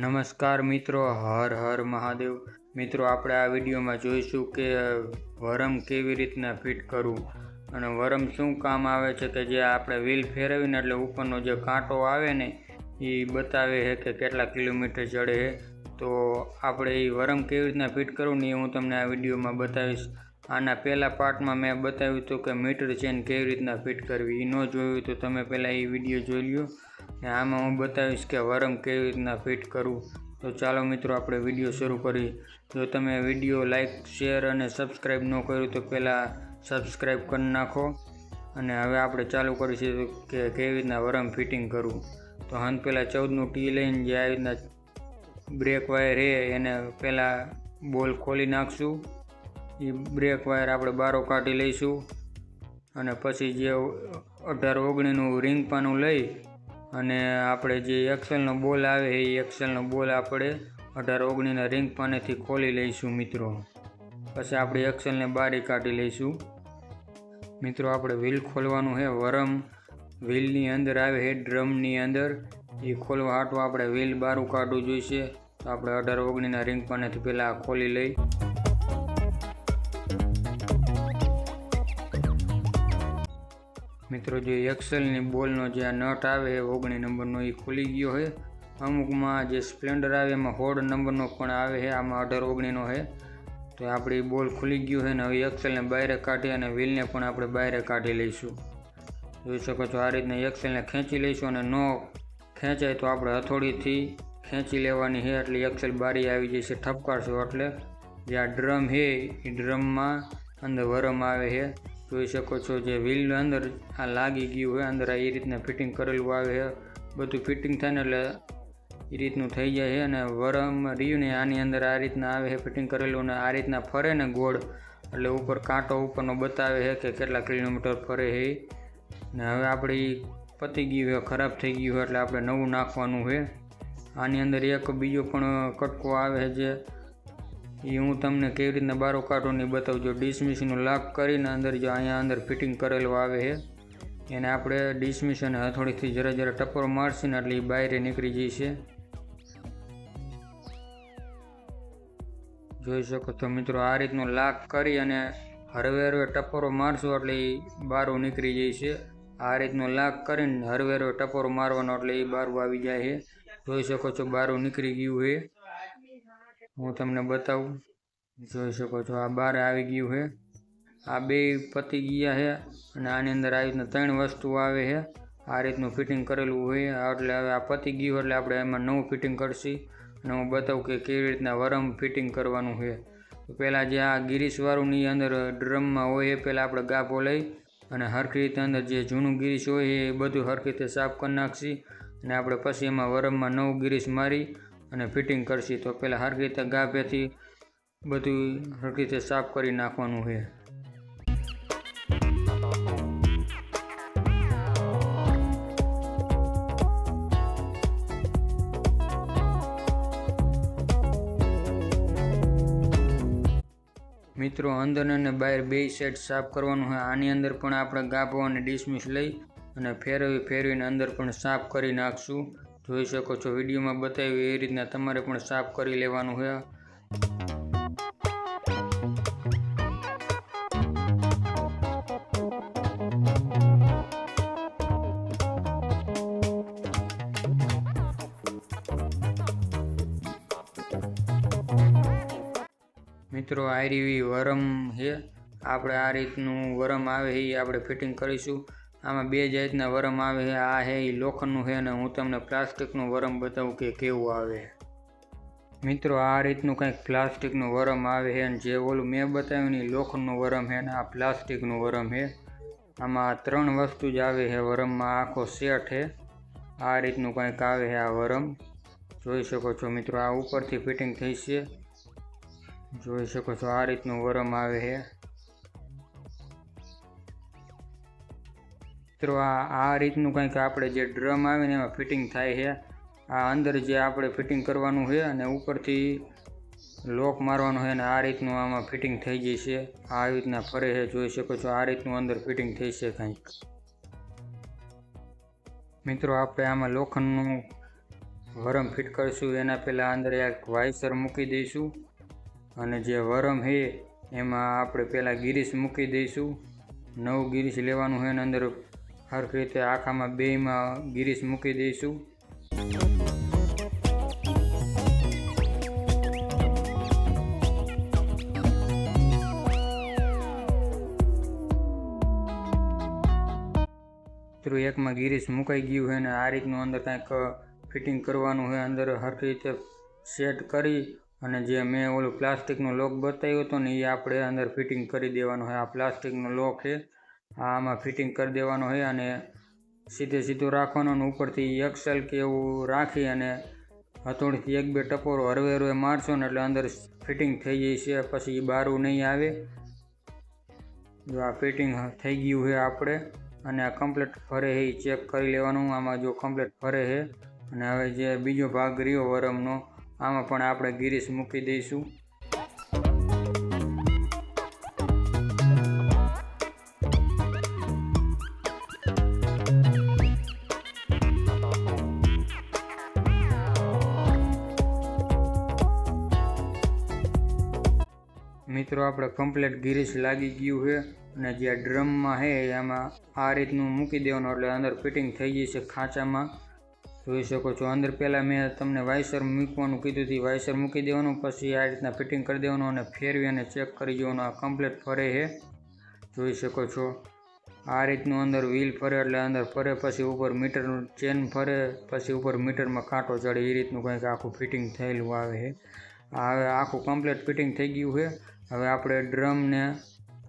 નમસ્કાર મિત્રો, હર હર મહાદેવ. મિત્રો, આપણે આ વિડીયોમાં જોઈશું કે વરમ કેવી રીતના ફિટ કરવું અને વરમ શું કામ આવે છે કે જે આપણે વ્હીલ ફેરવીને એટલે ઉપરનો જે કાંટો આવે ને, એ બતાવે છે કે કેટલા કિલોમીટર ચડે છે. તો આપણે એ વરમ કેવી રીતના ફિટ કરવું ને એ હું તમને આ વિડીયોમાં બતાવીશ. આના પહેલાં પાર્ટમાં મેં બતાવ્યું હતું કે મીટર ચેન કેવી રીતના ફિટ કરવી એ ન જોયું તો તમે પહેલાં એ વીડિયો જોઈ લ્યો. ને આમાં હું બતાવીશ કે વરમ કેવી રીતના ફિટ કરવું. તો ચાલો મિત્રો, આપણે વીડિયો શરૂ કરીએ. જો તમે વીડિયો લાઇક શેર અને સબસ્ક્રાઈબ ન કર્યું તો પહેલાં સબસ્ક્રાઈબ કરી નાખો. અને હવે આપણે ચાલુ કરીશું કે કેવી રીતના વરમ ફિટિંગ કરવું. તો હંત પહેલાં ચૌદનું ટી લઈને જે આવી રીતના બ્રેક વાયર રહે એને પહેલાં બોલ ખોલી નાખશું. એ બ્રેક વાયર આપણે બારો કાઢી લઈશું. અને પછી જે અઢાર ઓગણીનું રિંગ પાનું લઈ અને આપણે જે એક્સેલનો બોલ આવે એ એક્સેલનો બોલ આપણે અઢાર ઓગણીના રિંગ પાનેથી ખોલી લઈશું મિત્રો. પછી આપણે એક્સેલને બારી કાઢી લઈશું. મિત્રો, આપણે વ્હીલ ખોલવાનું છે, વરમ. વ્હીલની અંદર આવે છે ડ્રમની અંદર. એ ખોલવા હાટું આપણે વ્હીલ બારું કાઢવું જોઈશે. તો આપણે અઢાર ઓગણીના રિંગ પાનેથી પહેલાં ખોલી લઈ. મિત્રો, જે એક્સેલની બોલનો જે આ નટ આવે, એ ઓગણી નંબરનો એ ખુલી ગયો છે. અમુકમાં જે સ્પ્લેન્ડર આવે, એમાં હોડ નંબરનો પણ આવે છે. આમાં અઢાર ઓગણીનો છે. તો આપણી બોલ ખુલી ગયું છે ને હવે એક્સેલને બહાર કાઢી અને વ્હીલને પણ આપણે બહાર કાઢી લઈશું. જોઈ શકો છો, આ રીતના એક્સેલને ખેંચી લઈશું અને ન ખેંચાય તો આપણે હથોડીથી ખેંચી લેવાની છે. એટલે એક્સેલ બારી આવી જશે, ઠપકારશું એટલે. જે આ ડ્રમ છે એ ડ્રમમાં અંદર વરમ આવે છે. જોઈ શકો છો જે વ્હીલ અંદર આ લાગી ગયું હોય, અંદર આ એ રીતના ફિટિંગ કરેલું આવે છે. બધું ફિટિંગ થાય ને એટલે એ રીતનું થઈ જાય છે અને વરમ રહ્યું ને આની અંદર આ રીતના આવે છે ફિટિંગ કરેલું ને આ રીતના ફરે ને ગોળ. એટલે ઉપર કાંટો ઉપરનો બતાવે છે કે કેટલા કિલોમીટર ફરે છે ને હવે આપણી પતી ગયું છે ખરાબ થઈ ગયું હોય, એટલે આપણે નવું નાખવાનું છે. આની અંદર એક બીજો પણ કટકો આવે છે જે એ હું તમને કેવી રીતના બારો કાઢો નહીં બતાવજો ડિસમિશનું લાક કરીને અંદર જો અહીંયા અંદર ફિટિંગ કરેલું આવે છે, એને આપણે ડિસમિશન હથોડીથી જરા જરા ટપ્પરો મારશે ને એટલે એ બહાર નીકળી જશે જોઈ શકો છો મિત્રો, આ રીતનું લાક કરી અને હરવે હરવે ટપોરો મારશું એટલે એ બારું નીકળી જાય છે. આ રીતનું લાક કરીને હરવે હરવે ટપોરો મારવાનો એટલે એ બારું આવી જાય છે. જોઈ શકો છો બારું નીકળી ગયું છે. હું તમને બતાવું. જોઈ શકો છો, આ બાર આવી ગયું છે. આ બે પતી ગયા છે અને આની અંદર આવી રીતના ત્રણ વસ્તુ આવે છે. આ રીતનું ફિટિંગ કરેલું હોય, એટલે હવે આ પતી ગયું એટલે આપણે એમાં નવું ફિટિંગ કરશી. અને હું બતાવું કે કેવી રીતના વરમ ફિટિંગ કરવાનું છે. પહેલાં જે આ ગિરીશવાળુંની અંદર ડ્રમમાં હોય, એ પહેલાં આપણે ગાભો લઈ અને હરખી રીતે અંદર જે જૂનું ગિરીશ હોય, એ બધું હરખી રીતે સાફ કરી નાખશી. અને આપણે પછી એમાં વરમમાં નવું ગિરીશ મારી અને ફિટિંગ કરશી તો પહેલાં હરખી રીતે ગાભેથી બધું હરખી રીતે સાફ કરી નાખવાનું છે. મિત્રો, અંદર અને બહાર બે સેટ સાફ કરવાનું હોય આની અંદર પણ આપણે ગાભો અને ડિસમિસ લઈ અને ફેરવી ફેરવીને અંદર પણ સાફ કરી નાખશું. જોઈ શકો છો, વિડીયોમાં બતાવ્યું એ રીતના તમારે પણ સાફ કરી લેવાનું છે. મિત્રો, આ રીવી વરમ છે. આપણે આ રીતનું વરમ આવે એ આપણે ફિટિંગ કરીશું. આમાં બે જાતના વરમ આવે છે. આ હે એ લોખંડનું છે અને હું તમને પ્લાસ્ટિકનું વરમ બતાવું કે કેવું આવે. મિત્રો, આ રીતનું કંઈક પ્લાસ્ટિકનું વરમ આવે છે અને જે ઓલું મેં બતાવ્યું એ લોખંડનું વરમ છે અને આ પ્લાસ્ટિકનું વરમ છે. આમાં ત્રણ વસ્તુ જ આવે છે વરમમાં. આખો સેટ છે. આ રીતનું કંઈક આવે છે આ વરમ. જોઈ શકો છો મિત્રો, આ ઉપરથી ફિટિંગ થઈ છે. જોઈ શકો છો આ રીતનું વરમ આવે છે. મિત્રો, આ આ રીતનું કંઈક આપણે જે ડ્રમ આવે ને એમાં ફિટિંગ થાય છે, આ અંદર જે આપણે ફિટિંગ કરવાનું છે અને ઉપરથી લોક મારવાનું છે અને આ રીતનું આમાં ફિટિંગ થઈ જાય છે. આ રીતના ફરે છે, જોઈ શકો છો, આ રીતનું અંદર ફિટિંગ થઈ છે કંઈક. મિત્રો, આપણે આમાં લોખંડનું વરમ ફિટ કરીશું. એના પહેલાં અંદર એક વાઇસર મૂકી દઈશું. અને જે વરમ છે, એમાં આપણે પહેલાં ગિરીશ મૂકી દઈશું. નવું ગિરીશ લેવાનું હોય અને અંદર સરખી રીતે આખામાં બેમાં ગિરીશ મૂકી દઈશું. મિત્રો, એકમાં ગિરીશ મુકાઈ ગયું હોય ને આ રીતનું અંદર કાંઈક ફિટિંગ કરવાનું હોય અંદર સરખી રીતે સેટ કરી અને જે મેં ઓલું પ્લાસ્ટિકનો લોક બતાવ્યો હતો ને એ આપણે અંદર ફિટિંગ કરી દેવાનો હોય આ પ્લાસ્ટિકનો લોક છે. આમાં ફિટિંગ કરી દેવાનો હોય અને સીધે સીધું રાખવાનું અને ઉપરથી એક્સેલ કે એવું રાખી અને હથોડીથી એક બે ટપોરો હરવે હરવે મારશો ને એટલે અંદર ફિટિંગ થઈ જાય છે, પછી એ બારું નહીં આવે. જો આ ફિટિંગ થઈ ગયું છે આપણે અને આ કમ્પ્લેટ ફરે છે એ ચેક કરી લેવાનું. આમાં જો કમ્પ્લેટ ફરે છે અને હવે જે બીજો ભાગ રહ્યો, વરમનો, આમાં પણ આપણે ગિરીશ મૂકી દઈશું. મિત્રો, આપણે કમ્પ્લીટ ગિરીશ લાગી ગયું છે અને જે ડ્રમમાં છે, એમાં આ રીતનું મૂકી દેવાનું, એટલે અંદર ફિટિંગ થઈ જશે ખાંચામાં. જોઈ શકો છો, અંદર પહેલાં મેં તમને વાઇસર મૂકવાનું કીધું હતું વાઇસર મૂકી દેવાનું, પછી આ રીતના ફિટિંગ કરી દેવાનું અને ફેરવી અને ચેક કરી જવાનું, આ કમ્પ્લીટ ફરે છે. જોઈ શકો છો, આ રીતનું અંદર વ્હીલ ફરે, એટલે અંદર ફરે, પછી ઉપર મીટરનું ચેન ફરે, પછી ઉપર મીટરમાં કાંટો ચડે, એ રીતનું કંઈક આખું ફિટિંગ થયેલું આવે છે. આ આખું કમ્પ્લીટ ફિટિંગ થઈ ગયું છે. હવે આપણે ડ્રમને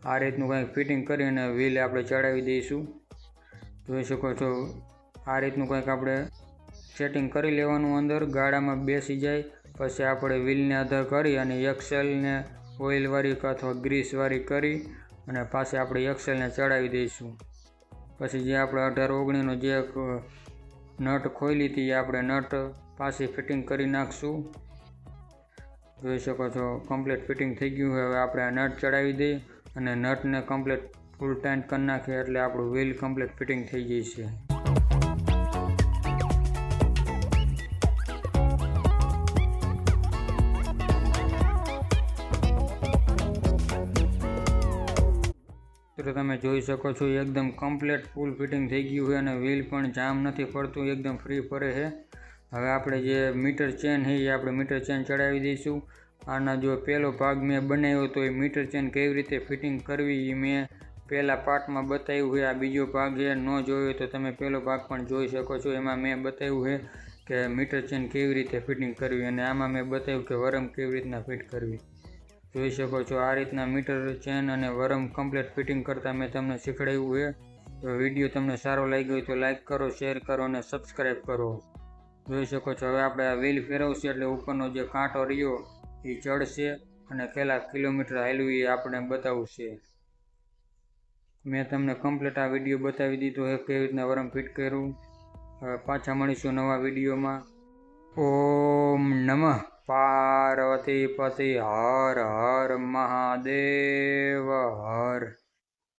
આ રીતનું કંઈક ફિટિંગ કરીને વ્હીલ આપણે ચડાવી દઈશું. જોઈ શકો છો, આ રીતનું કંઈક આપણે સેટિંગ કરી લેવાનું અંદર. ગાડામાં બેસી જાય, પછી આપણે વ્હીલને આધાર કરી અને એક્સેલને ઓઇલવાળી અથવા ગ્રીસવાળી કરી અને પાછી આપણે એક્સેલને ચડાવી દઈશું. પછી જે આપણે અઢાર ઓગણીનો જે નટ ખોલી હતી એ આપણે નટ પાસે ફિટિંગ કરી નાખશું. જોઈ શકો છો કમ્પ્લીટ ફિટિંગ થઈ ગયું હવે આપણે આ નટ ચડાવી દઈએ અને નટને કમ્પ્લીટ ફૂલ ટાઈટ કરી નાખીએ એટલે આપણું વ્હીલ કમ્પ્લીટ ફિટિંગ થઈ જશે તો તમે જોઈ શકો છો, એકદમ કમ્પ્લીટ ફૂલ ફિટિંગ થઈ ગયું છે અને વ્હીલ પણ જામ નથી પડતું, એકદમ ફ્રી ફરે છે. હવે આપણે જે મીટર ચેન છે એ આપણે મીટર ચેન ચડાવી દઈશું. આના જો પહેલો ભાગ મેં બનાવ્યો તો એ મીટર ચેન કેવી રીતે ફિટિંગ કરવી એ મેં પહેલાં પાર્ટમાં બતાવ્યું છે. આ બીજો ભાગ છે, ન જોયો તો તમે પહેલો ભાગ પણ જોઈ શકો છો. એમાં મેં બતાવ્યું છે કે મીટર ચેન કેવી રીતે ફિટિંગ કરવી અને આમાં મેં બતાવ્યું કે વરમ કેવી રીતના ફિટ કરવી. જોઈ શકો છો આ રીતના મીટર ચેન અને વરમ કમ્પ્લીટ ફિટિંગ કરતાં મેં તમને શીખડાવ્યું છે. તો વીડિયો તમને સારો લાગ્યો હોય તો લાઇક કરો, શેર કરો અને સબસ્ક્રાઈબ કરો. જોઈ શકો છો, હવે આપણે આ વ્હીલ ફેરવશે એટલે ઉપરનો જે કાંટો રહ્યો એ ચડશે અને કેટલા કિલોમીટર હાલવું એ આપણે બતાવશે. મેં તમને કમ્પ્લીટ આ વીડિયો બતાવી દીધો હે કેવી રીતના વરમ ફિટ કર્યું. હવે પાછા મળીશું નવા વિડીયોમાં ઓમ નમઃ. પાર્વતી પતિ હર હર મહાદેવ હર.